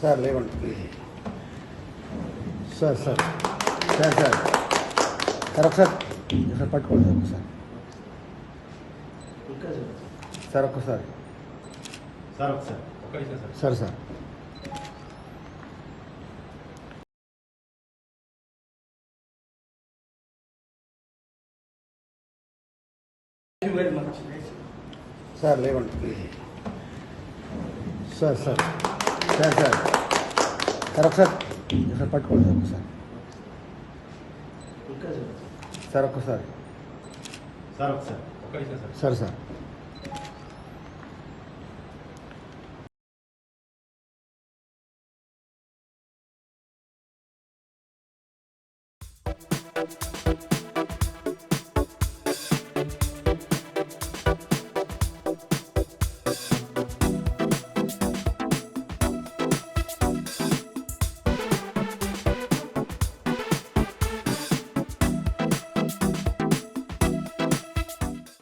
Sir లేవండి. Sir sir. Sir sir. Sir ఒకసారి. Sir పట్టుకోండి సార్ సార్ ఒక్కసారి. సార్ ఒకసారి. Sir sir. సార్ లేవండి. Sir sir sir sir sir ఒకసారి సార్ పట్టుకోండి సార్ సార్ ఒక్కసారి సార్ ఒకసారి ఒక్క నిమిషం సార్ సార్ సార్